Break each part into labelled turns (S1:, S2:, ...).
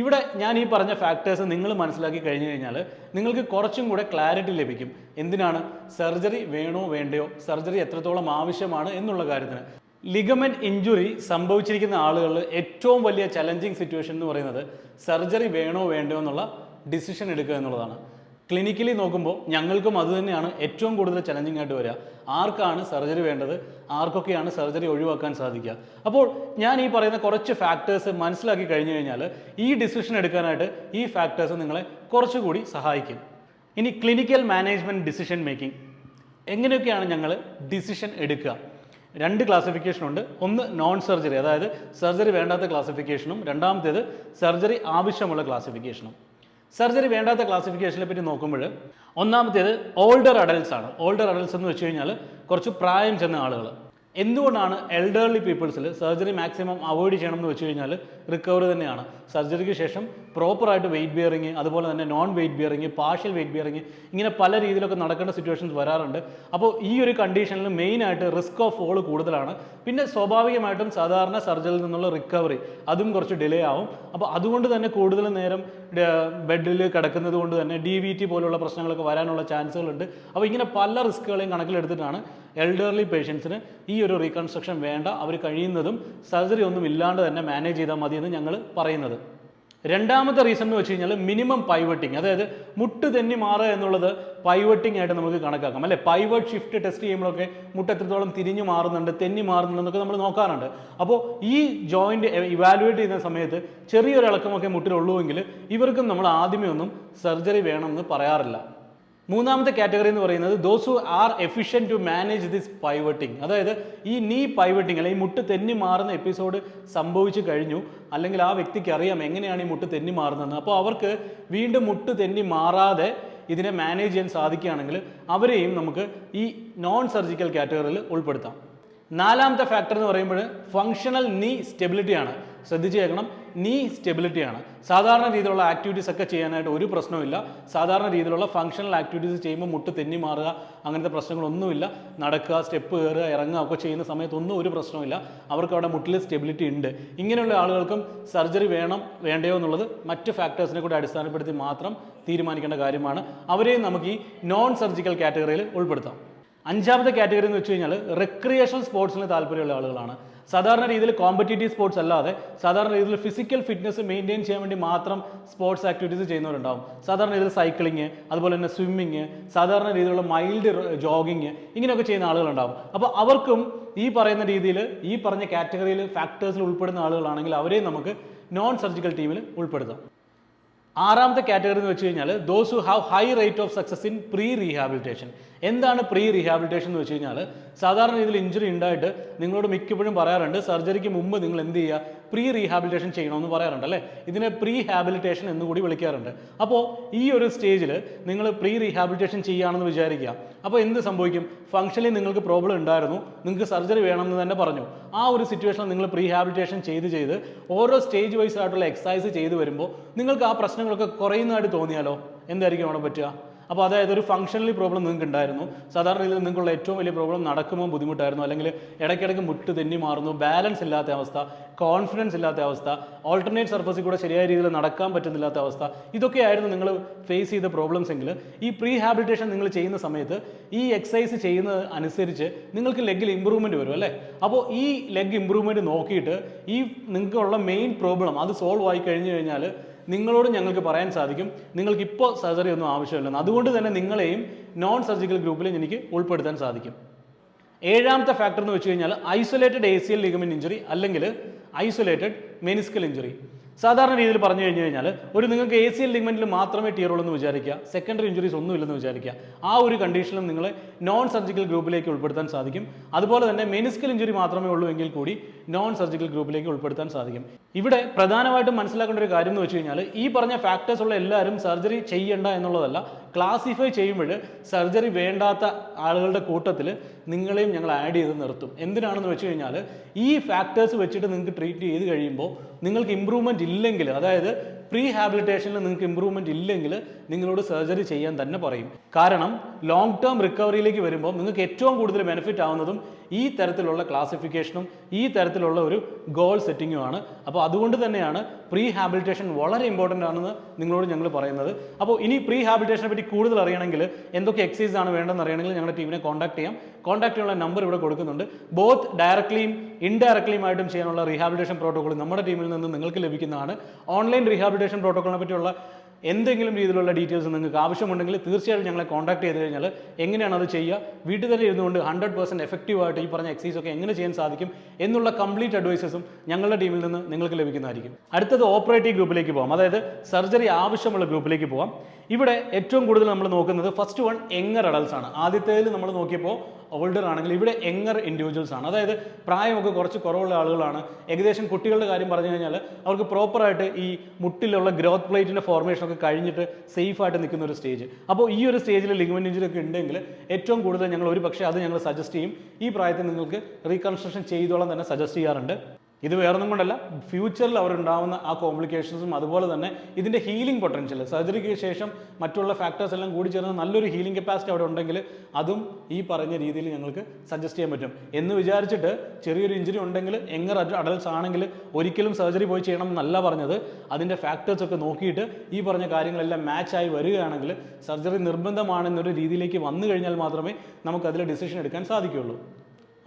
S1: ഇവിടെ ഞാൻ ഈ പറഞ്ഞ ഫാക്ടേഴ്സ് നിങ്ങൾ മനസ്സിലാക്കി കഴിഞ്ഞു കഴിഞ്ഞാൽ നിങ്ങൾക്ക് കുറച്ചും കൂടെ ക്ലാരിറ്റി ലഭിക്കും. എന്തിനാണ്? സർജറി വേണോ വേണ്ടയോ? സർജറി എത്രത്തോളം ആവശ്യമാണ് എന്നുള്ള കാര്യത്തിന്. ലിഗമെന്റ് ഇഞ്ചുറി സംഭവിച്ചിരിക്കുന്ന ആളുകളിൽ ഏറ്റവും വലിയ ചലഞ്ചിങ് സിറ്റുവേഷൻ എന്ന് പറയുന്നത് സർജറി വേണോ വേണ്ടയോ എന്നുള്ള ഡിസിഷൻ എടുക്കുക എന്നുള്ളതാണ്. ക്ലിനിക്കലി നോക്കുമ്പോൾ ഞങ്ങൾക്കും അത് തന്നെയാണ് ഏറ്റവും കൂടുതൽ ചലഞ്ചിങ് ആയിട്ട് വരിക. ആർക്കാണ് സർജറി വേണ്ടത്? ആർക്കൊക്കെയാണ് സർജറി ഒഴിവാക്കാൻ സാധിക്കുക? അപ്പോൾ ഞാൻ ഈ പറയുന്ന കുറച്ച് ഫാക്ടേഴ്സ് മനസ്സിലാക്കി കഴിഞ്ഞു കഴിഞ്ഞാൽ ഈ ഡിസിഷൻ എടുക്കാനായിട്ട് ഈ ഫാക്ടേഴ്സ് നിങ്ങളെ കുറച്ചുകൂടി സഹായിക്കും. ഇനി ക്ലിനിക്കൽ മാനേജ്മെന്റ് ഡിസിഷൻ മേക്കിംഗ് എങ്ങനെയൊക്കെയാണ് ഞങ്ങൾ ഡിസിഷൻ എടുക്കുക? രണ്ട് ക്ലാസിഫിക്കേഷൻ ഉണ്ട്. ഒന്ന് നോൺ സർജറി അതായത് സർജറി വേണ്ടാത്ത ക്ലാസിഫിക്കേഷനും രണ്ടാമത്തേത് സർജറി ആവശ്യമുള്ള ക്ലാസിഫിക്കേഷനും സർജറി വേണ്ടാത്ത ക്ലാസിഫിക്കേഷനെ പറ്റി നോക്കുമ്പോൾ ഒന്നാമത്തേത് ഓൾഡർ അഡൽട്സ് ആണ്. ഓൾഡർ അഡൽട്സ് എന്ന് വെച്ച് കഴിഞ്ഞാൽ കുറച്ച് പ്രായം ചെന്ന ആളുകൾ. എന്തുകൊണ്ടാണ് എൽഡർലി പീപ്പിൾസിൽ സർജറി മാക്സിമം അവോയ്ഡ് ചെയ്യണം എന്ന് വെച്ച് കഴിഞ്ഞാൽ റിക്കവറി തന്നെയാണ്? സർജറിക്ക് ശേഷം പ്രോപ്പറായിട്ട് വെയിറ്റ് ബിയറിങ് അതുപോലെ തന്നെ non weight bearing partial weight bearing ഇങ്ങനെ പല രീതിയിലൊക്കെ നടക്കേണ്ട സിറ്റുവേഷൻസ് വരാറുണ്ട്. അപ്പോൾ ഈ ഒരു കണ്ടീഷനിൽ മെയിനായിട്ട് റിസ്ക് ഓഫ് ഫോൾ കൂടുതലാണ്. പിന്നെ സ്വാഭാവികമായിട്ടും സാധാരണ സർജറിയിൽ നിന്നുള്ള റിക്കവറി അതും കുറച്ച് ഡിലേ ആവും. അപ്പോൾ അതുകൊണ്ട് തന്നെ കൂടുതൽ നേരം ബെഡിൽ കിടക്കുന്നത് കൊണ്ട് തന്നെ ഡി വി ടി പോലുള്ള പ്രശ്നങ്ങളൊക്കെ വരാനുള്ള ചാൻസുകളുണ്ട്. അപ്പോൾ ഇങ്ങനെ പല റിസ്ക്കുകളെയും കണക്കിലെടുത്തിട്ടാണ് എൽഡർലി പേഷ്യൻസിന് ഈ ഒരു റീകൺസ്ട്രക്ഷൻ വേണ്ട. അവർ കഴിയുന്നതും സർജറി ഒന്നും ഇല്ലാണ്ട് തന്നെ മാനേജ് ചെയ്താൽ മതിയെന്ന് ഞങ്ങൾ പറയുന്നത്. രണ്ടാമത്തെ റീസൺ എന്ന് വെച്ച് കഴിഞ്ഞാൽ മിനിമം പൈവട്ടിങ് അതായത് മുട്ട് തെന്നി മാറുക എന്നുള്ളത് പൈവട്ടിങ് ആയിട്ട് നമുക്ക് കണക്കാക്കാം. അല്ലെ? പൈവട്ട് ഷിഫ്റ്റ് ടെസ്റ്റ് ചെയ്യുമ്പോഴൊക്കെ മുട്ട് എത്രത്തോളം തിരിഞ്ഞു മാറുന്നുണ്ട് തെന്നി മാറുന്നുണ്ടെന്നൊക്കെ നമ്മൾ നോക്കാറുണ്ട്. അപ്പോൾ ഈ ജോയിന്റ് ഇവാലുവേറ്റ് ചെയ്യുന്ന സമയത്ത് ചെറിയൊരു ഇളക്കമൊക്കെ മുട്ടിലുള്ളൂവെങ്കിൽ ഇവർക്കും നമ്മൾ ആദ്യമേ ഒന്നും സർജറി വേണമെന്ന് പറയാറില്ല. മൂന്നാമത്തെ കാറ്റഗറി എന്ന് പറയുന്നത് those who are efficient to manage this pivoting അതായത് ഈ നീ പൈവട്ടിങ് അല്ലെങ്കിൽ മുട്ട് തെന്നി മാറുന്ന എപ്പിസോഡ് സംഭവിച്ചു കഴിഞ്ഞു. അല്ലെങ്കിൽ ആ വ്യക്തിക്ക് അറിയാം എങ്ങനെയാണ് ഈ മുട്ട് തെന്നി മാറുന്നതെന്ന്. അപ്പോൾ അവർക്ക് വീണ്ടും മുട്ട് തെന്നി മാറാതെ ഇതിനെ മാനേജ് ചെയ്യാൻ സാധിക്കുകയാണെങ്കിൽ അവരെയും നമുക്ക് ഈ നോൺ സർജിക്കൽ കാറ്റഗറിയിൽ ഉൾപ്പെടുത്താം. നാലാമത്തെ ഫാക്ടർ എന്ന് പറയുമ്പോൾ ഫങ്ഷണൽ നീ സ്റ്റെബിലിറ്റിയാണ് ശ്രദ്ധിച്ചു കേൾക്കണം നീ സ്റ്റെബിലിറ്റിയാണ് സാധാരണ രീതിയിലുള്ള ആക്ടിവിറ്റീസ് ഒക്കെ ചെയ്യാനായിട്ട് ഒരു പ്രശ്നവുമില്ല. സാധാരണ രീതിയിലുള്ള ഫങ്ഷണൽ ആക്ടിവിറ്റീസ് ചെയ്യുമ്പോൾ മുട്ട് തെന്നി മാറുക അങ്ങനത്തെ പ്രശ്നങ്ങളൊന്നുമില്ല. നടക്കുക സ്റ്റെപ്പ് കയറുക ഇറങ്ങുക ഒക്കെ ചെയ്യുന്ന സമയത്തൊന്നും ഒരു പ്രശ്നവുമില്ല. അവർക്ക് അവിടെ മുട്ടിൽ സ്റ്റെബിലിറ്റി ഉണ്ട്. ഇങ്ങനെയുള്ള ആളുകൾക്കും സർജറി വേണം വേണ്ടയോ എന്നുള്ളത് മറ്റ് ഫാക്ടേഴ്സിനെ കൂടി അടിസ്ഥാനപ്പെടുത്തി മാത്രം തീരുമാനിക്കേണ്ട കാര്യമാണ്. അവരെയും നമുക്ക് ഈ നോൺ സർജിക്കൽ കാറ്റഗറിയിൽ ഉൾപ്പെടുത്താം. അഞ്ചാമത്തെ കാറ്റഗറി എന്ന് വെച്ച് കഴിഞ്ഞാൽ റിക്രിയേഷൻ സ്പോർട്സിന് താല്പര്യമുള്ള ആളുകളാണ്. സാധാരണ രീതിയിൽ കോമ്പറ്റേറ്റീവ് സ്പോർട്സ് അല്ലാതെ സാധാരണ രീതിയിൽ ഫിസിക്കൽ ഫിറ്റ്നസ് മെയിന്റെയിൻ ചെയ്യാൻ വേണ്ടി മാത്രം സ്പോർട്സ് ആക്ടിവിറ്റീസ് ചെയ്യുന്നവരുണ്ടാവും. സാധാരണ രീതിയിൽ സൈക്ലിങ് അതുപോലെ തന്നെ സ്വിമ്മിങ് സാധാരണ രീതിയിലുള്ള മൈൽഡ് ജോഗിങ് ഇങ്ങനെയൊക്കെ ചെയ്യുന്ന ആളുകളുണ്ടാവും. അപ്പോൾ അവർക്കും ഈ പറയുന്ന രീതിയിൽ ഈ പറഞ്ഞ കാറ്റഗറിയിൽ ഫാക്ടേഴ്സിൽ ഉൾപ്പെടുന്ന ആളുകളാണെങ്കിൽ അവരെയും നമുക്ക് നോൺ സർജിക്കൽ ടീമിൽ ഉൾപ്പെടുത്താം. ആറാമത്തെ കാറ്റഗറി എന്ന് വെച്ച് കഴിഞ്ഞാൽ those who have high rate of success in pre rehabilitation എന്താണ് പ്രീ റീഹാബിലിറ്റേഷൻ എന്ന് വെച്ച് കഴിഞ്ഞാൽ സാധാരണ രീതിയിൽ ഇഞ്ചുറി ഉണ്ടായിട്ട് നിങ്ങളോട് മിക്കപ്പോഴും പറയാറുണ്ട് സർജറിക്ക് മുമ്പ് നിങ്ങൾ എന്ത് ചെയ്യുക? പ്രീ റീഹാബിലിറ്റേഷൻ ചെയ്യണമെന്ന് പറയാറുണ്ട് അല്ലേ? ഇതിനെ പ്രീ ഹാബിലിറ്റേഷൻ എന്ന് കൂടി വിളിക്കാറുണ്ട്. അപ്പോൾ ഈ ഒരു സ്റ്റേജിൽ നിങ്ങൾ പ്രീ റീഹാബിലിറ്റേഷൻ ചെയ്യുകയാണെന്ന് വിചാരിക്കുക. അപ്പോൾ എന്ത് സംഭവിക്കും? ഫംഗ്ഷനിൽ നിങ്ങൾക്ക് പ്രോബ്ലം ഉണ്ടായിരുന്നു നിങ്ങൾക്ക് സർജറി വേണമെന്ന് തന്നെ പറഞ്ഞു. ആ ഒരു സിറ്റുവേഷനിൽ നിങ്ങൾ പ്രീ ഹാബിലിറ്റേഷൻ ചെയ്ത് ചെയ്ത് ഓരോ സ്റ്റേജ് വൈസ് ആയിട്ടുള്ള എക്സസൈസ് ചെയ്ത് വരുമ്പോൾ നിങ്ങൾക്ക് ആ പ്രശ്നങ്ങളൊക്കെ കുറയുന്നതായിട്ട് തോന്നിയാലോ? എന്തായിരിക്കും അവിടെ പറ്റുക? അപ്പോൾ അതായത് ഒരു ഫംഗ്ഷനലി പ്രോബ്ലം നിങ്ങൾക്ക് ഉണ്ടായിരുന്നു. സാധാരണ രീതിയിൽ നിങ്ങൾക്കുള്ള ഏറ്റവും വലിയ പ്രോബ്ലം നടക്കുമ്പോൾ ബുദ്ധിമുട്ടായിരുന്നു. അല്ലെങ്കിൽ ഇടയ്ക്കിടയ്ക്ക് മുട്ട് തെന്നി മാറുന്നു ബാലൻസ് ഇല്ലാത്ത അവസ്ഥ കോൺഫിഡൻസ് ഇല്ലാത്ത അവസ്ഥ ഓൾട്ടർനേറ്റ് സർഫസിൽ കൂടെ ശരിയായ രീതിയിൽ നടക്കാൻ പറ്റുന്നില്ലാത്ത അവസ്ഥ ഇതൊക്കെയായിരുന്നു നിങ്ങൾ ഫേസ് ചെയ്ത പ്രോബ്ലംസ് എങ്കിൽ. ഈ പ്രീ ഹാബിലിറ്റേഷൻ നിങ്ങൾ ചെയ്യുന്ന സമയത്ത് ഈ എക്സസൈസ് ചെയ്യുന്നത് അനുസരിച്ച് നിങ്ങൾക്ക് ലെഗിൽ ഇമ്പ്രൂവ്മെന്റ് വരും അല്ലേ? അപ്പോൾ ഈ ലെഗ് ഇമ്പ്രൂവ്മെന്റ് നോക്കിയിട്ട് ഈ നിങ്ങൾക്കുള്ള മെയിൻ പ്രോബ്ലം അത് സോൾവ് ആയി കഴിഞ്ഞു കഴിഞ്ഞാൽ നിങ്ങളോട് ഞങ്ങൾക്ക് പറയാൻ സാധിക്കും. നിങ്ങൾക്ക് ഇപ്പോൾ സർജറി ഒന്നും ആവശ്യമില്ലെന്ന്. അതുകൊണ്ട് തന്നെ നിങ്ങളെയും നോൺ സർജിക്കൽ ഗ്രൂപ്പിലും എനിക്ക് ഉൾപ്പെടുത്താൻ സാധിക്കും. ഏഴാമത്തെ ഫാക്ടർ എന്ന് വെച്ച് കഴിഞ്ഞാൽ isolated A C L ligament injury അല്ലെങ്കിൽ ഐസൊലേറ്റഡ് മെനിസ്കൽ ഇഞ്ചുറി സാധാരണ രീതിയിൽ പറഞ്ഞു കഴിഞ്ഞു കഴിഞ്ഞാൽ ഒരു നിങ്ങൾക്ക് എ സി എൽ ലിഗ്മെന്റിൽ മാത്രമേ ടീർ ഉള്ളൂ എന്ന് വിചാരിക്കുക. സെക്കൻഡറി ഇഞ്ചുറീസ് ഒന്നുമില്ലെന്ന് വിചാരിക്കുക. ആ ഒരു കണ്ടീഷനിലും നിങ്ങളെ നോൺ സർജിക്കൽ ഗ്രൂപ്പിലേക്ക് ഉൾപ്പെടുത്താൻ സാധിക്കും. അതുപോലെ തന്നെ മെനിസ്കൽ ഇഞ്ചുറി മാത്രമേ ഉള്ളൂ എങ്കിൽ കൂടി നോൺ സർജിക്കൽ ഗ്രൂപ്പിലേക്ക് ഉൾപ്പെടുത്താൻ സാധിക്കും. ഇവിടെ പ്രധാനമായിട്ടും മനസ്സിലാക്കേണ്ട ഒരു കാര്യം എന്ന് വെച്ച് കഴിഞ്ഞാൽ ഈ പറഞ്ഞ ഫാക്ടേഴ്സ് ഉള്ള എല്ലാവരും സർജറി ചെയ്യേണ്ട എന്നുള്ളതല്ല. ക്ലാസിഫൈ ചെയ്യുമ്പോൾ സർജറി വേണ്ടാത്ത ആളുകളുടെ കൂട്ടത്തിൽ നിങ്ങളെയും ഞങ്ങൾ ആഡ് ചെയ്ത് നിർത്തും. എന്തിനാണെന്ന് വെച്ച് കഴിഞ്ഞാൽ ഈ ഫാക്ടേഴ്സ് വെച്ചിട്ട് നിങ്ങൾക്ക് ട്രീറ്റ് ചെയ്ത് കഴിയുമ്പോൾ നിങ്ങൾക്ക് ഇമ്പ്രൂവ്മെന്റ് ഇല്ലെങ്കിൽ അതായത് പ്രീ ഹാബിലിറ്റേഷനിൽ നിങ്ങൾക്ക് ഇമ്പ്രൂവ്മെന്റ് ഇല്ലെങ്കിൽ നിങ്ങളോട് സർജറി ചെയ്യാൻ തന്നെ പറയും. കാരണം ലോങ് ടേം റിക്കവറിയിലേക്ക് വരുമ്പോൾ നിങ്ങൾക്ക് ഏറ്റവും കൂടുതൽ ബെനിഫിറ്റ് ആവുന്നതും ഈ തരത്തിലുള്ള ക്ലാസിഫിക്കേഷനും ഈ തരത്തിലുള്ള ഒരു ഗോൾ സെറ്റിങ്ങുമാണ് അപ്പോൾ അതുകൊണ്ട് തന്നെയാണ് പ്രീ ഹാബിലിറ്റേഷൻ വളരെ ഇമ്പോർട്ടന്റ് ആണെന്ന് നിങ്ങളോട് ഞങ്ങൾ പറയുന്നത്. അപ്പോൾ ഇനി പ്രീ ഹാബിലിറ്റേഷനെ പറ്റി കൂടുതൽ അറിയണമെങ്കിൽ എന്തൊക്കെ എക്സസൈസ് ആണ് വേണ്ടതെന്ന് അറിയണമെങ്കിൽ ഞങ്ങളുടെ ടീമിനെ കോൺടാക്ട് ചെയ്യാം. കോൺടാക്ട് ചെയ്യാനുള്ള നമ്പർ ഇവിടെ കൊടുക്കുന്നുണ്ട്. ബോത്ത് ഡയറക്ട്ലിയും ഇൻഡയറക്ട്ലിയുമായിട്ടും ചെയ്യാനുള്ള റീഹാബിലിറ്റേഷൻ പ്രോട്ടോകോൾ നമ്മുടെ ടീമിൽ നിന്ന് നിങ്ങൾക്ക് ലഭിക്കുന്നതാണ്. ഓൺലൈൻ റീഹാബിലിറ്റേഷൻ പ്രോട്ടോക്കോളിനെ പറ്റിയുള്ള എന്തെങ്കിലും രീതിയിലുള്ള ഡീറ്റെയിൽസ് നിങ്ങൾക്ക് ആവശ്യമുണ്ടെങ്കിൽ തീർച്ചയായിട്ടും ഞങ്ങളെ കോൺടാക്ട് ചെയ്ത് കഴിഞ്ഞാൽ എങ്ങനെയാണ് അത് ചെയ്യുക? വീട്ടിൽ തന്നെ ഇരുന്നുകൊണ്ട് ഹൺഡ്രഡ് പെർസെന്റ് എഫക്റ്റീവായിട്ട് ഈ പറഞ്ഞ എക്സൈസ് ഒക്കെ എങ്ങനെ ചെയ്യാൻ സാധിക്കും എന്നുള്ള കംപ്ലീറ്റ് അഡ്വൈസസും ഞങ്ങളുടെ ടീമിൽ നിന്ന് നിങ്ങൾക്ക് ലഭിക്കുന്നതായിരിക്കും. അടുത്തത് ഓപ്പറേറ്റീവ് ഗ്രൂപ്പിലേക്ക് പോകാം അതായത് സർജറി ആവശ്യമുള്ള ഗ്രൂപ്പിലേക്ക് പോകാം ഇവിടെ ഏറ്റവും കൂടുതൽ നമ്മൾ നോക്കുന്നത് ഫസ്റ്റ് വൺ എങ്ങർ അഡൽസ് ആണ്. ആദ്യത്തേതിൽ നമ്മൾ നോക്കിയപ്പോൾ ഓൾഡർ ആണെങ്കിൽ ഇവിടെ എങ്ങർ ഇൻഡിവിജ്വൽസ് ആണ്. അതായത് പ്രായമൊക്കെ കുറച്ച് കുറവുള്ള ആളുകളാണ്. ഏകദേശം കുട്ടികളുടെ കാര്യം പറഞ്ഞു കഴിഞ്ഞാൽ അവർക്ക് പ്രോപ്പറായിട്ട് ഈ മുട്ടിലുള്ള ഗ്രോത്ത് പ്ലേറ്റിന്റെ ഫോർമേഷൻ ഒക്കെ കഴിഞ്ഞിട്ട് സേഫ് ആയിട്ട് നിൽക്കുന്ന ഒരു സ്റ്റേജ്. അപ്പോൾ ഈ ഒരു സ്റ്റേജിൽ ലിഗ്മെന്റ് ഇഞ്ചുറി ഒക്കെ ഉണ്ടെങ്കിൽ ഏറ്റവും കൂടുതൽ ഞങ്ങൾ ഒരു പക്ഷേ അത് ഞങ്ങൾ സജസ്റ്റ് ചെയ്യും. ഈ പ്രായത്തിൽ നിങ്ങൾക്ക് റീകൺസ്ട്രക്ഷൻ ചെയ്തോളം തന്നെ സജസ്റ്റ് ചെയ്യാറുണ്ട്. ഇത് വേറൊന്നും കൊണ്ടല്ല ഫ്യൂച്ചറിൽ അവരുണ്ടാവുന്ന ആ കോംപ്ലിക്കേഷൻസും അതുപോലെ തന്നെ ഇതിന്റെ ഹീലിംഗ് പൊട്ടൻഷ്യൽ സർജറിക്ക് ശേഷം മറ്റുള്ള ഫാക്ടേഴ്സ് എല്ലാം കൂടി ചേർന്ന് നല്ലൊരു ഹീലിംഗ് കപ്പാസിറ്റി അവിടെ ഉണ്ടെങ്കിൽ അതും ഈ പറഞ്ഞ രീതിയിൽ ഞങ്ങൾക്ക് സജസ്റ്റ് ചെയ്യാൻ പറ്റും. എന്ന് വിചാരിച്ചിട്ട് ചെറിയൊരു ഇഞ്ചുറി ഉണ്ടെങ്കിൽ എങ്ങർ അഡൽസ് ആണെങ്കിൽ ഒരിക്കലും സർജറി പോയി ചെയ്യണം എന്നല്ല പറഞ്ഞത്. അതിന്റെ ഫാക്ടേഴ്സ് ഒക്കെ നോക്കിയിട്ട് ഈ പറഞ്ഞ കാര്യങ്ങളെല്ലാം മാച്ച് ആയി വരികയാണെങ്കിൽ സർജറി നിർബന്ധമാണെന്നൊരു രീതിയിലേക്ക് വന്നു കഴിഞ്ഞാൽ മാത്രമേ നമുക്ക് അതിൽ ഡിസിഷൻ എടുക്കാൻ സാധിക്കുകയുള്ളൂ.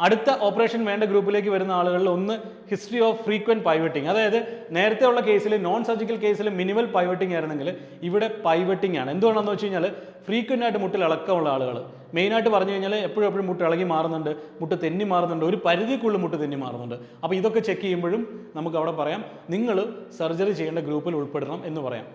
S1: അടുത്ത ഓപ്പറേഷൻ വേണ്ട ഗ്രൂപ്പിലേക്ക് വരുന്ന ആളുകളിൽ ഒന്ന് ഹിസ്റ്ററി ഓഫ് ഫ്രീക്വന്റ് പൈവറ്റിംഗ് അതായത് നേരത്തെ ഉള്ള കേസിൽ നോൺ സർജിക്കൽ കേസിൽ മിനിമൽ പൈവറ്റിംഗ് ആയിരുന്നെങ്കിൽ ഇവിടെ പൈവറ്റിംഗ് ആണ്. എന്തുകൊണ്ടാണെന്ന് വെച്ച് കഴിഞ്ഞാൽ ഫ്രീക്വന്റ് ആയിട്ട് മുട്ടിൽ ഇളക്കമുള്ള ആളുകൾ. മെയിനായിട്ട് പറഞ്ഞു കഴിഞ്ഞാൽ എപ്പോഴും എപ്പോഴും മുട്ട് ഇളകി മാറുന്നുണ്ട് മുട്ട് തെന്നി മാറുന്നുണ്ട് ഒരു പരിധിക്കുള്ളിൽ മുട്ട് തെന്നി മാറുന്നുണ്ട്. അപ്പോൾ ഇതൊക്കെ ചെക്ക് ചെയ്യുമ്പോഴും നമുക്ക് അവിടെ പറയാം നിങ്ങൾ സർജറി ചെയ്യേണ്ട ഗ്രൂപ്പിൽ ഉൾപ്പെടണം എന്ന് പറയാം.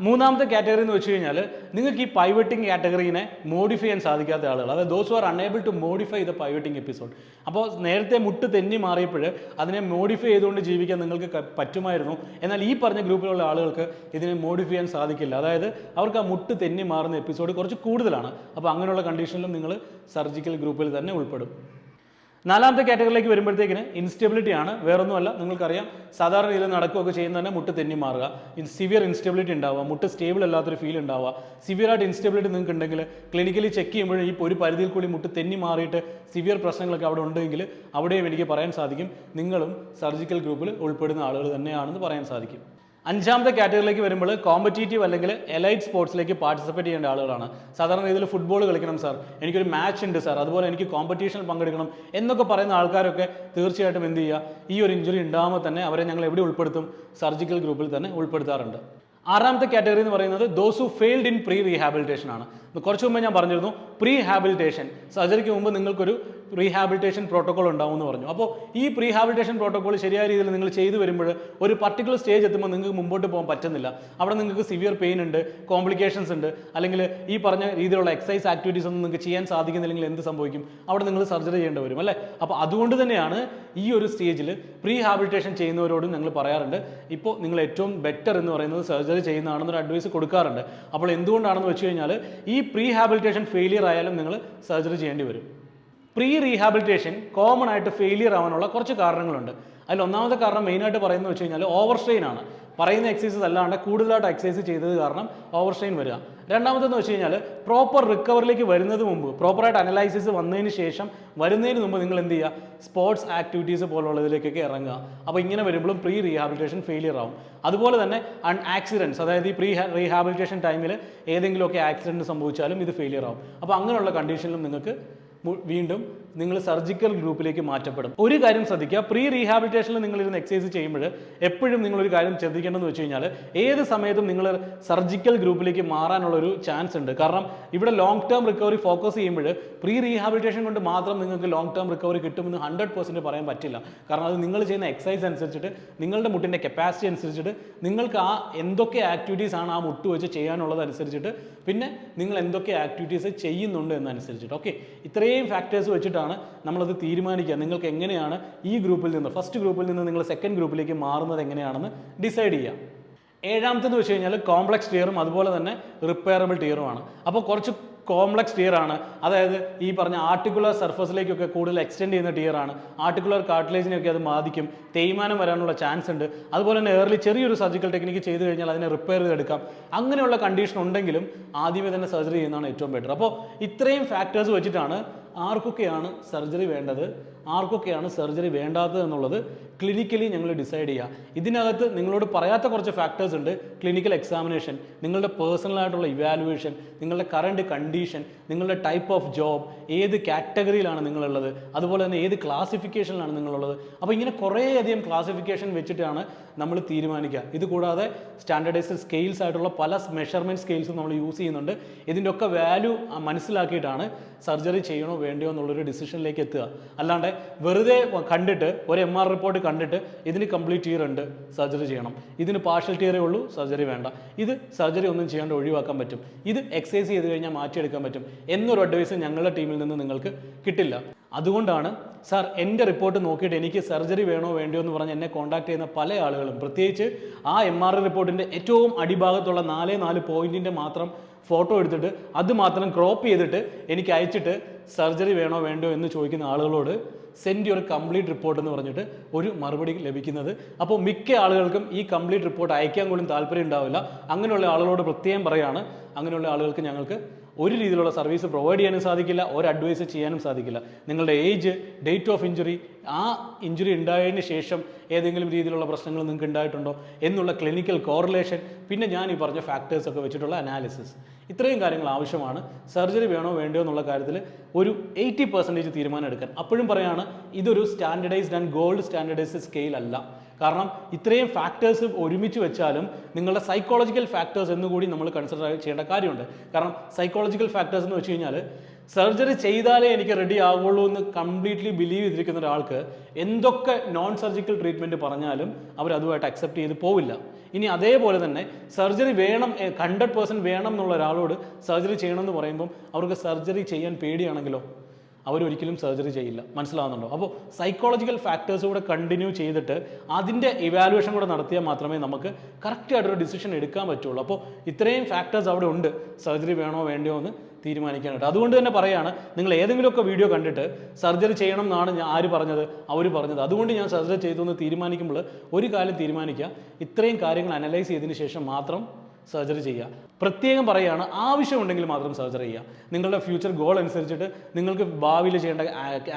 S1: മൂന്നാമത്തെ കാറ്റഗറി എന്ന് വെച്ച് കഴിഞ്ഞാൽ നിങ്ങൾക്ക് ഈ പൈവറ്റിംഗ് കാറ്റഗറീനെ മോഡിഫൈ ചെയ്യാൻ സാധിക്കാത്ത ആളുകൾ. അതായത് those are unable to modify the pivoting episode അപ്പോൾ നേരത്തെ മുട്ട് തെന്നി മാറിയപ്പോൾ അതിനെ മോഡിഫൈ ചെയ്തുകൊണ്ട് ജീവിക്കാൻ നിങ്ങൾക്ക് പറ്റുമായിരുന്നു. എന്നാൽ ഈ പറഞ്ഞ ഗ്രൂപ്പിലുള്ള ആളുകൾക്ക് ഇതിനെ മോഡിഫൈ ചെയ്യാൻ സാധിക്കില്ല. അതായത് അവർക്ക് ആ മുട്ട് തെന്നി മാറുന്ന എപ്പിസോഡ് കുറച്ച് കൂടുതലാണ്. അപ്പോൾ അങ്ങനെയുള്ള കണ്ടീഷനിലും നിങ്ങൾ സർജിക്കൽ ഗ്രൂപ്പിൽ തന്നെ ഉൾപ്പെടും. നാലാമത്തെ കാറ്റഗറിയിലേക്ക് വരുമ്പോഴത്തേക്കിന് ഇൻസ്റ്റെബിലിറ്റി ആണ്. വേറൊന്നുമല്ല നിങ്ങൾക്കറിയാം സാധാരണ രീതിയിൽ നടക്കുകയൊക്കെ ചെയ്യുന്ന തന്നെ മുട്ട് തെന്നി മാറുക. സിവിയർ ഇൻസ്റ്റെബിലിറ്റി ഉണ്ടാവുക മുട്ട് സ്റ്റേബിൾ അല്ലാത്തൊരു ഫീൽ ഉണ്ടാവുക. സിവിയർ ആയിട്ട് ഇൻസ്റ്റെബിലിറ്റി നിങ്ങൾക്ക് ഉണ്ടെങ്കിൽ ക്ലിനിക്കലി ചെക്ക് ചെയ്യുമ്പോൾ ഈ ഒരു പരിധിയിൽ കൂടി മുട്ട് തെന്നി മാറിയിട്ട് സിവിയർ പ്രശ്നങ്ങളൊക്കെ അവിടെ ഉണ്ടെങ്കിൽ അവിടെയും എനിക്ക് പറയാൻ സാധിക്കും. നിങ്ങളും സർജിക്കൽ ഗ്രൂപ്പിൽ ഉൾപ്പെടുന്ന ആളുകൾ തന്നെയാണെന്ന് പറയാൻ സാധിക്കും. അഞ്ചാമത്തെ കാറ്റഗറിയിലേക്ക് വരുമ്പോൾ കോമ്പറ്റേറ്റീവ് അല്ലെങ്കിൽ എലൈറ്റ് സ്പോർട്സിലേക്ക് പാർട്ടിസിപ്പേറ്റ് ചെയ്യേണ്ട ആളുകളാണ്. സാധാരണ രീതിയിൽ ഫുട്ബോൾ കളിക്കണം സാർ എനിക്കൊരു മാച്ച് ഉണ്ട് സാർ അതുപോലെ എനിക്ക് കോമ്പറ്റീഷനിൽ പങ്കെടുക്കണം എന്നൊക്കെ പറയുന്ന ആൾക്കാരൊക്കെ തീർച്ചയായിട്ടും എന്ത് ചെയ്യുക? ഈ ഒരു ഇഞ്ചുറി ഉണ്ടാകുമ്പോൾ തന്നെ അവരെ ഞങ്ങൾ എവിടെ ഉൾപ്പെടുത്തും? സർജിക്കൽ ഗ്രൂപ്പിൽ തന്നെ ഉൾപ്പെടുത്താറുണ്ട്. ആറാമത്തെ കാറ്റഗറി എന്ന് പറയുന്നത് those who failed in pre rehabilitation ആണ്. കുറച്ച് മുമ്പ് ഞാൻ പറഞ്ഞിരുന്നു പ്രീ ഹാബിലിറ്റേഷൻ സർജറിക്ക് മുമ്പ് നിങ്ങൾക്കൊരു റീഹാബിലിറ്റേഷൻ പ്രോട്ടോകോൾ ഉണ്ടാവും എന്ന് പറഞ്ഞു. അപ്പോൾ ഈ പ്രീഹാബിലിറ്റേഷൻ പ്രോട്ടോകോൾ ശരിയായ രീതിയിൽ നിങ്ങൾ ചെയ്തു വരുമ്പോൾ ഒരു പർട്ടിക്കുലർ സ്റ്റേജ് എത്തുമ്പോൾ നിങ്ങൾക്ക് മുമ്പോട്ട് പോകാൻ പറ്റുന്നില്ല. അവിടെ നിങ്ങൾക്ക് സിവിയർ പെയിൻ ഉണ്ട് കോംപ്ലിക്കേഷൻസ് ഉണ്ട് അല്ലെങ്കിൽ ഈ പറഞ്ഞ രീതിയിലുള്ള എക്സസൈസ് ആക്ടിവിറ്റീസ് ഒന്നും നിങ്ങൾക്ക് ചെയ്യാൻ സാധിക്കുന്നില്ലെങ്കിൽ എന്ത് സംഭവിക്കും? അവിടെ നിങ്ങൾ സർജറി ചെയ്യേണ്ടി വരും അല്ലേ? അപ്പോൾ അതുകൊണ്ട് തന്നെയാണ് ഈ ഒരു സ്റ്റേജിൽ പ്രീഹാബിലിറ്റേഷൻ ചെയ്യുന്നവരോടും ഞങ്ങൾ പറയാറുണ്ട്. ഇപ്പോൾ നിങ്ങൾ ഏറ്റവും ബെറ്റർ എന്ന് പറയുന്നത് സർജറി ചെയ്യുന്നതാണെന്നൊരു അഡ്വൈസ് കൊടുക്കാറുണ്ട്. അപ്പോൾ എന്തുകൊണ്ടാണെന്ന് വെച്ച് കഴിഞ്ഞാൽ ഈ പ്രീ ഹാബിലിറ്റേഷൻ ഫെയിലിയർ ആയാലും നിങ്ങൾ സർജറി ചെയ്യേണ്ടി വരും. പ്രീ റീഹാബിലിറ്റേഷൻ കോമൺ ആയിട്ട് ഫെയിലിയർ ആവാനുള്ള കുറച്ച് കാരണങ്ങളുണ്ട്. അതിൽ ഒന്നാമത്തെ കാരണം മെയിനായിട്ട് പറയുന്നത് വെച്ച് കഴിഞ്ഞാൽ ഓവർ സ്ട്രെയിൻ ആണ്. പറയുന്ന എക്സസൈസസ് അല്ലാണ്ട് കൂടുതലായിട്ട് എക്സസൈസ് ചെയ്തത് കാരണം ഓവർ സ്ട്രെയിൻ വരിക. രണ്ടാമതെന്ന് വെച്ച് കഴിഞ്ഞാൽ പ്രോപ്പർ റിക്കവറിലേക്ക് വരുന്നത് മുമ്പ് പ്രോപ്പറായിട്ട് അനലൈസിസ് വന്നതിന് ശേഷം വരുന്നതിന് മുമ്പ് നിങ്ങൾ എന്ത് ചെയ്യുക? സ്പോർട്സ് ആക്ടിവിറ്റീസ് പോലുള്ളതിലേക്കൊക്കെ ഇറങ്ങുക. അപ്പോൾ ഇങ്ങനെ വരുമ്പോഴും പ്രീ റീഹാബിലിറ്റേഷൻ ഫെയിലിയർ ആവും. അതുപോലെ തന്നെ അൺ ആക്സിഡന്റ്സ് അതായത് ഈ പ്രീ റീഹാബിലിറ്റേഷൻ ടൈമിൽ ഏതെങ്കിലുമൊക്കെ ആക്സിഡന്റ് സംഭവിച്ചാലും ഇത് ഫെയിലിയർ ആവും. അപ്പോൾ അങ്ങനെയുള്ള കണ്ടീഷനിലും നിങ്ങൾക്ക് വീണ്ടും നിങ്ങൾ സർജിക്കൽ ഗ്രൂപ്പിലേക്ക് മാറ്റപ്പെടും. ഒരു കാര്യം ശ്രദ്ധിക്കുക പ്രീ റീഹാബിലിറ്റേഷനിൽ നിങ്ങൾ ഇരുന്ന് എക്സസൈസ് ചെയ്യുമ്പോൾ എപ്പോഴും നിങ്ങൾ ഒരു കാര്യം ശ്രദ്ധിക്കേണ്ടതെന്ന് വെച്ച് കഴിഞ്ഞാൽ ഏത് സമയത്തും നിങ്ങൾ സർജിക്കൽ ഗ്രൂപ്പിലേക്ക് മാറാനുള്ള ഒരു ചാൻസ് ഉണ്ട്. കാരണം ഇവിടെ ലോങ് ടേം റിക്കവറി ഫോക്കസ് ചെയ്യുമ്പോൾ പ്രീ റീഹാബിലിറ്റേഷൻ കൊണ്ട് മാത്രം നിങ്ങൾക്ക് ലോങ് ടേം റിക്കവറി കിട്ടുമെന്ന് ഹൺഡ്രഡ് പെർസെന്റ് പറയാൻ പറ്റില്ല. കാരണം അത് നിങ്ങൾ ചെയ്യുന്ന എക്സസൈസ് അനുസരിച്ചിട്ട് നിങ്ങളുടെ മുട്ടിന്റെ കപ്പാസിറ്റി അനുസരിച്ചിട്ട് നിങ്ങൾക്ക് ആ എന്തൊക്കെ ആക്ടിവിറ്റീസ് ആണ് ആ മുട്ട് വെച്ച് ചെയ്യാനുള്ളത് അനുസരിച്ചിട്ട് പിന്നെ നിങ്ങൾ എന്തൊക്കെ ആക്ടിവിറ്റീസ് ചെയ്യുന്നുണ്ട് എന്നനുസരിച്ചിട്ട്. ഓക്കെ ഇത്രയും ഫാക്ടേഴ്സ് വെച്ചിട്ടാണ് നമ്മളത് തീരുമാനിക്കുക? നിങ്ങൾക്ക് എങ്ങനെയാണ് ഈ ഗ്രൂപ്പിൽ നിന്ന് ഫസ്റ്റ് ഗ്രൂപ്പിൽ നിന്ന് നിങ്ങൾ സെക്കൻഡ് ഗ്രൂപ്പിലേക്ക് മാറുന്നത് എങ്ങനെയാണെന്ന് ഡിസൈഡ് ചെയ്യുക. ഏഴാമത്തെന്ന് വെച്ച് കഴിഞ്ഞാൽ കോംപ്ലക്സ് ടിയറും അതുപോലെ തന്നെ റിപ്പയറബിൾ ടിയറുമാണ് അപ്പോൾ കുറച്ച് കോംപ്ലക്സ് ടിയർ ആണ്. അതായത് ഈ പറഞ്ഞ ആർട്ടിക്കുലർ സർഫസിലേക്കൊക്കെ കൂടുതൽ എക്സ്റ്റെൻഡ് ചെയ്യുന്ന ടിയർ ആണ്. ആർട്ടിക്കുലർ കാർട്ടിലേജിനെയൊക്കെ അത് ബാധിക്കും. തേയ്മാനം വരാനുള്ള ചാൻസ് ഉണ്ട്. അതുപോലെ തന്നെ ഏർലി ചെറിയൊരു സർജിക്കൽ ടെക്നിക്ക് ചെയ്ത് കഴിഞ്ഞാൽ അതിനെ റിപ്പയർ ചെയ്തെടുക്കാം. അങ്ങനെയുള്ള കണ്ടീഷൻ ഉണ്ടെങ്കിലും ആദ്യമേ തന്നെ സർജറി ചെയ്യുന്നതാണ് ഏറ്റവും ബെറ്റർ അപ്പോൾ ഇത്രയും ഫാക്ടേഴ്സ് വെച്ചിട്ടാണ് ആർക്കൊക്കെയാണ് സർജറി വേണ്ടത്? ആർക്കൊക്കെയാണ് സർജറി വേണ്ടാത്തത് എന്നുള്ളത് ക്ലിനിക്കലി ഞങ്ങൾ ഡിസൈഡ് ചെയ്യുക ഇതിനകത്ത് നിങ്ങളോട് പറയാത്ത കുറച്ച് ഫാക്ടേഴ്സ് ഉണ്ട്. ക്ലിനിക്കൽ എക്സാമിനേഷൻ നിങ്ങളുടെ പേഴ്സണലായിട്ടുള്ള ഇവാലുവേഷൻ നിങ്ങളുടെ കറണ്ട് കണ്ടീഷൻ നിങ്ങളുടെ ടൈപ്പ് ഓഫ് ജോബ് ഏത് കാറ്റഗറിയിലാണ് നിങ്ങളുള്ളത് അതുപോലെ തന്നെ ഏത് ക്ലാസിഫിക്കേഷനിലാണ് നിങ്ങളുള്ളത്. അപ്പോൾ ഇങ്ങനെ കുറേയധികം ക്ലാസിഫിക്കേഷൻ വെച്ചിട്ടാണ് നമ്മൾ തീരുമാനിക്കുക ഇത് കൂടാതെ സ്റ്റാൻഡർഡൈസ്ഡ് സ്കെയിൽസ് ആയിട്ടുള്ള പല മെഷർമെന്റ് സ്കെയിൽസും നമ്മൾ യൂസ് ചെയ്യുന്നുണ്ട്. ഇതിന്റെ ഒക്കെ വാല്യൂ മനസ്സിലാക്കിയിട്ടാണ് സർജറി ചെയ്യണോ വേണ്ടയോ എന്നുള്ളൊരു ഡിസിഷനിലേക്ക് എത്തുക. അല്ലാണ്ട് വെറുതെ കണ്ടിട്ട് ഒരു എം ആർ റിപ്പോർട്ട് കണ്ടിട്ട് ഇതിന് കംപ്ലീറ്റ് ടീർ ഉണ്ട് സർജറി ചെയ്യണം. ഇതിന് പാർഷ്യൽ ടിയറേ ഉള്ളൂ സർജറി വേണ്ട. ഇത് സർജറി ഒന്നും ചെയ്യാണ്ട് ഒഴിവാക്കാൻ പറ്റും. ഇത് എക്സസൈസ് ചെയ്ത് കഴിഞ്ഞാൽ മാറ്റിയെടുക്കാൻ പറ്റും. എന്നൊരു അഡ്വൈസ് ഞങ്ങളുടെ ടീമിൽ നിന്ന് നിങ്ങൾക്ക് കിട്ടില്ല. അതുകൊണ്ടാണ് സാർ എന്റെ റിപ്പോർട്ട് നോക്കിയിട്ട് എനിക്ക് സർജറി വേണോ വേണ്ടയോ എന്ന് പറഞ്ഞ് എന്നെ കോൺടാക്ട് ചെയ്യുന്ന പല ആളുകളും. പ്രത്യേകിച്ച് ആ എം ആർ റിപ്പോർട്ടിന്റെ ഏറ്റവും അടിഭാഗത്തുള്ള നാലേ നാല് പോയിന്റിന്റെ മാത്രം ഫോട്ടോ എടുത്തിട്ട് അത് മാത്രം ക്രോപ്പ് ചെയ്തിട്ട് എനിക്ക് അയച്ചിട്ട് സർജറി വേണോ വേണ്ടോ എന്ന് ചോദിക്കുന്ന ആളുകളോട് സെൻഡ് യുവർ കംപ്ലീറ്റ് റിപ്പോർട്ട് എന്ന് പറഞ്ഞിട്ട് ഒരു മറുപടി ലഭിക്കുന്നത്. അപ്പോൾ മിക്ക ആളുകൾക്കും ഈ കംപ്ലീറ്റ് റിപ്പോർട്ട് അയക്കാൻ പോലും താല്പര്യം ഉണ്ടാവില്ല. അങ്ങനെയുള്ള ആളുകളോട് പ്രത്യേകം പറയാണ്. അങ്ങനെയുള്ള ആളുകൾക്ക് ഞങ്ങൾക്ക് ഒരു രീതിയിലുള്ള സർവീസ് പ്രൊവൈഡ് ചെയ്യാനും സാധിക്കില്ല ഒരു അഡ്വൈസ് ചെയ്യാനും സാധിക്കില്ല. നിങ്ങളുടെ ഏജ് ഡേറ്റ് ഓഫ് ഇഞ്ചുറി ആ ഇഞ്ചുറി ഉണ്ടായതിന് ശേഷം ഏതെങ്കിലും രീതിയിലുള്ള പ്രശ്നങ്ങൾ നിങ്ങൾക്ക് ഉണ്ടായിട്ടുണ്ടോ എന്നുള്ള ക്ലിനിക്കൽ കോറിലേഷൻ പിന്നെ ഞാൻ ഈ പറഞ്ഞ ഫാക്ടേഴ്സ് ഒക്കെ വെച്ചിട്ടുള്ള അനാലിസിസ് ഇത്രയും കാര്യങ്ങൾ ആവശ്യമാണ്. സർജറി വേണോ വേണ്ടയോ എന്നുള്ള കാര്യത്തിൽ ഒരു എയ്റ്റി പെർസെന്റേജ് തീരുമാനം എടുക്കാൻ. അപ്പോഴും പറയാണ് ഇതൊരു standardised and gold standardised scale അല്ല. കാരണം ഇത്രയും ഫാക്ടേഴ്സ് ഒരുമിച്ച് വെച്ചാലും നിങ്ങളുടെ സൈക്കോളജിക്കൽ ഫാക്ടേഴ്സ് എന്നുകൂടി നമ്മൾ കൺസിഡർ ചെയ്യേണ്ട കാര്യമുണ്ട്. കാരണം സൈക്കോളജിക്കൽ ഫാക്ടേഴ്സ് എന്ന് വെച്ച് കഴിഞ്ഞാൽ സർജറി ചെയ്താലേ എനിക്ക് റെഡി ആവുള്ളൂ എന്ന് കംപ്ലീറ്റ്ലി ബിലീവ് ചെയ്തിരിക്കുന്ന ഒരാൾക്ക് എന്തൊക്കെ നോൺ സർജിക്കൽ ട്രീറ്റ്മെന്റ് പറഞ്ഞാലും അവർ അതുമായിട്ട് അക്സെപ്റ്റ് ചെയ്ത് പോവില്ല. ഇനി അതേപോലെ തന്നെ സർജറി വേണം ഹൺഡ്രഡ് പേഴ്സന്റ് വേണം എന്നുള്ള ഒരാളോട് സർജറി ചെയ്യണമെന്ന് പറയുമ്പം അവർക്ക് സർജറി ചെയ്യാൻ പേടിയാണെങ്കിലോ? അവരൊരിക്കലും സർജറി ചെയ്യില്ല. മനസ്സിലാവുന്നുണ്ടോ? അപ്പോൾ സൈക്കോളജിക്കൽ ഫാക്ടേഴ്സ് കൂടെ കണ്ടിന്യൂ ചെയ്തിട്ട് അതിന്റെ ഇവാലുവേഷൻ കൂടെ നടത്തിയാൽ മാത്രമേ നമുക്ക് കറക്റ്റായിട്ടൊരു ഡിസിഷൻ എടുക്കാൻ പറ്റുള്ളൂ. അപ്പോൾ ഇത്രയും ഫാക്ടേഴ്സ് അവിടെ ഉണ്ട്. സർജറി വേണോ വേണ്ടയോ എന്ന് തീരുമാനിക്കാനായിട്ട്. അതുകൊണ്ട് തന്നെ പറയാണ് നിങ്ങൾ ഏതെങ്കിലുമൊക്കെ വീഡിയോ കണ്ടിട്ട് സർജറി ചെയ്യണം എന്നാണ് ഞാൻ ആര് പറഞ്ഞത്? അവർ പറഞ്ഞത്. അതുകൊണ്ട് ഞാൻ സർജറി ചെയ്തു എന്ന് തീരുമാനിക്കുമ്പോൾ ഒരു കാലം തീരുമാനിക്കുക. ഇത്രയും കാര്യങ്ങൾ അനലൈസ് ചെയ്തതിന് ശേഷം മാത്രം സർജറി ചെയ്യുക. പ്രത്യേകം പറയുകയാണ് ആവശ്യമുണ്ടെങ്കിൽ മാത്രം സർജറി ചെയ്യുക. നിങ്ങളുടെ ഫ്യൂച്ചർ ഗോൾ അനുസരിച്ചിട്ട് നിങ്ങൾക്ക് ഭാവിയിൽ ചെയ്യേണ്ട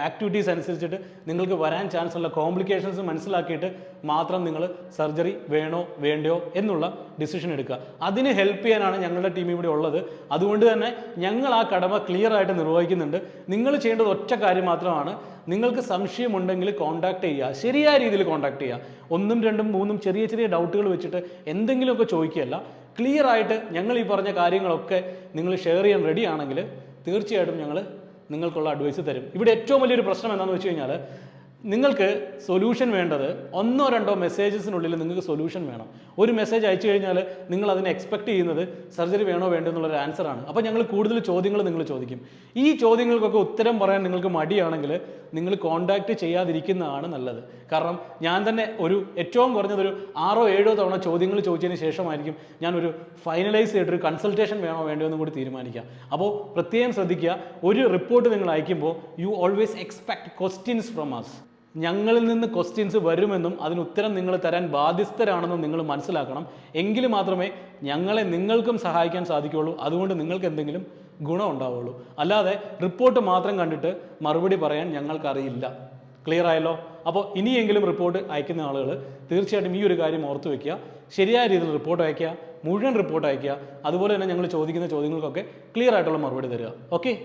S1: ആക്ടിവിറ്റീസ് അനുസരിച്ചിട്ട് നിങ്ങൾക്ക് വരാൻ ചാൻസ് ഉള്ള കോംപ്ലിക്കേഷൻസ് മനസ്സിലാക്കിയിട്ട് മാത്രം നിങ്ങൾ സർജറി വേണോ വേണ്ടയോ എന്നുള്ള ഡിസിഷൻ എടുക്കുക. അതിന് ഹെൽപ്പ് ചെയ്യാനാണ് ഞങ്ങളുടെ ടീം ഇവിടെ ഉള്ളത്. അതുകൊണ്ട് തന്നെ ഞങ്ങൾ ആ കടമ ക്ലിയർ ആയിട്ട് നിർവഹിക്കുന്നുണ്ട്. നിങ്ങൾ ചെയ്യേണ്ടത് ഒറ്റ കാര്യം മാത്രമാണ്. നിങ്ങൾക്ക് സംശയമുണ്ടെങ്കിൽ കോൺടാക്ട് ചെയ്യുക. ശരിയായ രീതിയിൽ കോൺടാക്ട് ചെയ്യുക. ഒന്നും രണ്ടും മൂന്നും ചെറിയ ചെറിയ ഡൗട്ടുകൾ വെച്ചിട്ട് എന്തെങ്കിലുമൊക്കെ ചോദിക്കുകയല്ല. ക്ലിയർ ആയിട്ട് ഞങ്ങൾ ഈ പറഞ്ഞ കാര്യങ്ങളൊക്കെ നിങ്ങൾ ഷെയർ ചെയ്യാൻ റെഡി ആണെങ്കിൽ തീർച്ചയായിട്ടും ഞങ്ങൾ നിങ്ങൾക്കുള്ള അഡ്വൈസ് തരും. ഇവിടെ ഏറ്റവും വലിയൊരു പ്രശ്നം എന്താണെന്ന് വെച്ച് കഴിഞ്ഞാൽ നിങ്ങൾക്ക് സൊല്യൂഷൻ വേണ്ടത് ഒന്നോ രണ്ടോ മെസ്സേജസിനുള്ളിൽ നിങ്ങൾക്ക് സൊല്യൂഷൻ വേണം. ഒരു മെസ്സേജ് അയച്ചു കഴിഞ്ഞാൽ നിങ്ങൾ അതിനെ എക്സ്പെക്ട് ചെയ്യുന്നത് സർജറി വേണോ വേണ്ടോ എന്നുള്ളൊരു ആൻസറാണ് അപ്പോൾ ഞങ്ങൾ കൂടുതൽ ചോദ്യങ്ങൾ നിങ്ങൾ ചോദിക്കും. ഈ ചോദ്യങ്ങൾക്കൊക്കെ ഉത്തരം പറയാൻ നിങ്ങൾക്ക് മടിയാണെങ്കിൽ നിങ്ങൾ കോണ്ടാക്ട് ചെയ്യാതിരിക്കുന്നതാണ് നല്ലത്. കാരണം ഞാൻ തന്നെ ഒരു ഏറ്റവും കുറഞ്ഞതൊരു ആറോ ഏഴോ തവണ ചോദ്യങ്ങൾ ചോദിച്ചതിന് ശേഷമായിരിക്കും ഞാൻ ഒരു ഫൈനലൈസ് ചെയ്തിട്ടൊരു കൺസൾട്ടേഷൻ വേണോ വേണ്ടോ എന്നും കൂടി തീരുമാനിക്കാം അപ്പോൾ പ്രത്യേകം ശ്രദ്ധിക്കുക ഒരു റിപ്പോർട്ട് നിങ്ങൾ അയക്കുമ്പോൾ you always expect questions from us ഞങ്ങളിൽ നിന്ന് ക്വസ്റ്റ്യൻസ് വരുമെന്നും അതിന് ഉത്തരം നിങ്ങൾ തരാൻ ബാധ്യസ്ഥരാണെന്നും നിങ്ങൾ മനസ്സിലാക്കണം. എങ്കിൽ മാത്രമേ ഞങ്ങളെ നിങ്ങൾക്കും സഹായിക്കാൻ സാധിക്കുകയുള്ളൂ. അതുകൊണ്ട് നിങ്ങൾക്ക് എന്തെങ്കിലും ഗുണം ഉണ്ടാവുള്ളൂ അല്ലാതെ റിപ്പോർട്ട് മാത്രം കണ്ടിട്ട് മറുപടി പറയാൻ ഞങ്ങൾക്കറിയില്ല. ക്ലിയർ ആയല്ലോ? അപ്പോൾ ഇനിയെങ്കിലും റിപ്പോർട്ട് അയക്കുന്ന ആളുകൾ തീർച്ചയായിട്ടും ഈ ഒരു കാര്യം ഓർത്ത് വെക്കുക. ശരിയായ രീതിയിൽ റിപ്പോർട്ട് അയക്കുക. മുഴുവൻ റിപ്പോർട്ട് അയക്കുക. അതുപോലെ തന്നെ ഞങ്ങൾ ചോദിക്കുന്ന ചോദ്യങ്ങൾക്കൊക്കെ ക്ലിയർ ആയിട്ടുള്ള മറുപടി തരിക. ഓക്കെ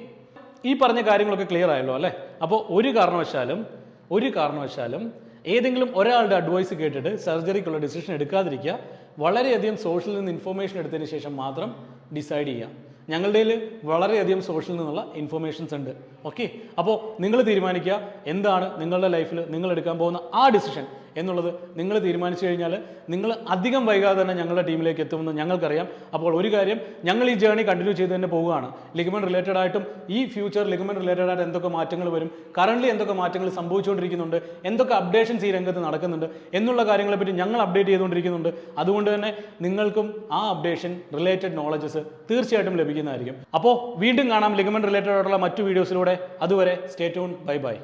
S1: ഈ പറഞ്ഞ കാര്യങ്ങളൊക്കെ ക്ലിയർ ആയല്ലോ അല്ലേ? അപ്പോൾ ഒരു കാരണവശാലും ഒരു കാരണവശാലും ഏതെങ്കിലും ഒരാളുടെ അഡ്വൈസ് കേട്ടിട്ട് സർജറിക്കുള്ള ഡിസിഷൻ എടുക്കാതിരിക്കുക. വളരെയധികം സോഷ്യലിൽ നിന്ന് ഇൻഫോർമേഷൻ എടുത്തതിന് ശേഷം മാത്രം ഡിസൈഡ് ചെയ്യുക. ഞങ്ങളുടെ വളരെയധികം സോഷ്യലിൽ നിന്നുള്ള ഇൻഫർമേഷൻസ് ഉണ്ട്. ഓക്കെ അപ്പോൾ നിങ്ങൾ തീരുമാനിക്കുക. എന്താണ് നിങ്ങളുടെ ലൈഫിൽ നിങ്ങൾ എടുക്കാൻ പോകുന്ന ആ ഡിസിഷൻ എന്നുള്ളത് നിങ്ങൾ തീരുമാനിച്ചു കഴിഞ്ഞാൽ നിങ്ങൾ അധികം വൈകാതെ തന്നെ ഞങ്ങളുടെ ടീമിലേക്ക് എത്തുമെന്ന് ഞങ്ങൾക്കറിയാം. അപ്പോൾ ഒരു കാര്യം ഞങ്ങൾ ഈ ജേണി കണ്ടിന്യൂ ചെയ്ത് തന്നെ പോവുകയാണ്. ലിഗമെന്റ് റിലേറ്റഡ് ആയിട്ടും ഈ ഫ്യൂച്ചർ ലിഗമെന്റ് റിലേറ്റഡ് ആയിട്ട് എന്തൊക്കെ മാറ്റങ്ങൾ വരും കറണ്ട്ലി എന്തൊക്കെ മാറ്റങ്ങൾ സംഭവിച്ചുകൊണ്ടിരിക്കുന്നുണ്ട് എന്തൊക്കെ അപ്ഡേഷൻസ് ഈ രംഗത്ത് നടക്കുന്നുണ്ട് എന്നുള്ള കാര്യങ്ങളെപ്പറ്റി ഞങ്ങൾ അപ്ഡേറ്റ് ചെയ്തുകൊണ്ടിരിക്കുന്നുണ്ട്. അതുകൊണ്ട് തന്നെ നിങ്ങൾക്കും ആ അപ്ഡേഷൻ റിലേറ്റഡ് നോളജസ് തീർച്ചയായിട്ടും ലഭിക്കുന്നതായിരിക്കും. അപ്പോൾ വീണ്ടും കാണാം ലിഗമെന്റ് റിലേറ്റഡ് ആയിട്ടുള്ള മറ്റു വീഡിയോസിലൂടെ അതുവരെ സ്റ്റേ ട്യൂൺ ബൈ ബൈ